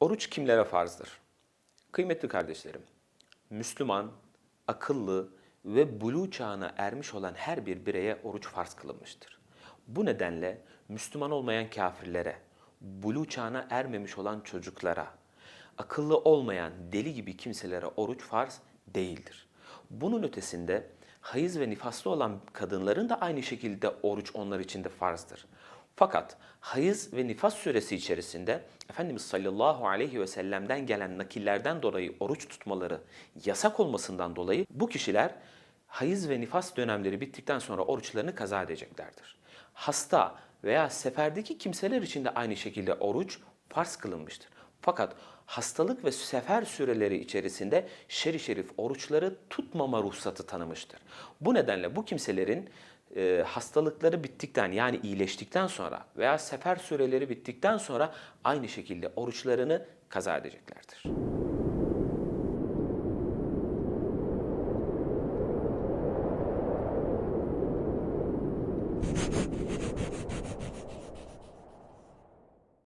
Oruç kimlere farzdır? Kıymetli kardeşlerim, Müslüman, akıllı ve buluğ çağına ermiş olan her bir bireye oruç farz kılınmıştır. Bu nedenle Müslüman olmayan kafirlere, buluğ çağına ermemiş olan çocuklara, akıllı olmayan deli gibi kimselere oruç farz değildir. Bunun ötesinde hayız ve nifaslı olan kadınların da aynı şekilde oruç onlar için de farzdır. Fakat hayız ve nifas süresi içerisinde Efendimiz sallallahu aleyhi ve sellem'den gelen nakillerden dolayı oruç tutmaları yasak olmasından dolayı bu kişiler hayız ve nifas dönemleri bittikten sonra oruçlarını kaza edeceklerdir. Hasta veya seferdeki kimseler için de aynı şekilde oruç farz kılınmıştır. Fakat hastalık ve sefer süreleri içerisinde şer-i şerif oruçları tutmama ruhsatı tanımıştır. Bu nedenle bu kimselerin e, hastalıkları bittikten yani iyileştikten sonra veya sefer süreleri bittikten sonra aynı şekilde oruçlarını kaza edeceklerdir.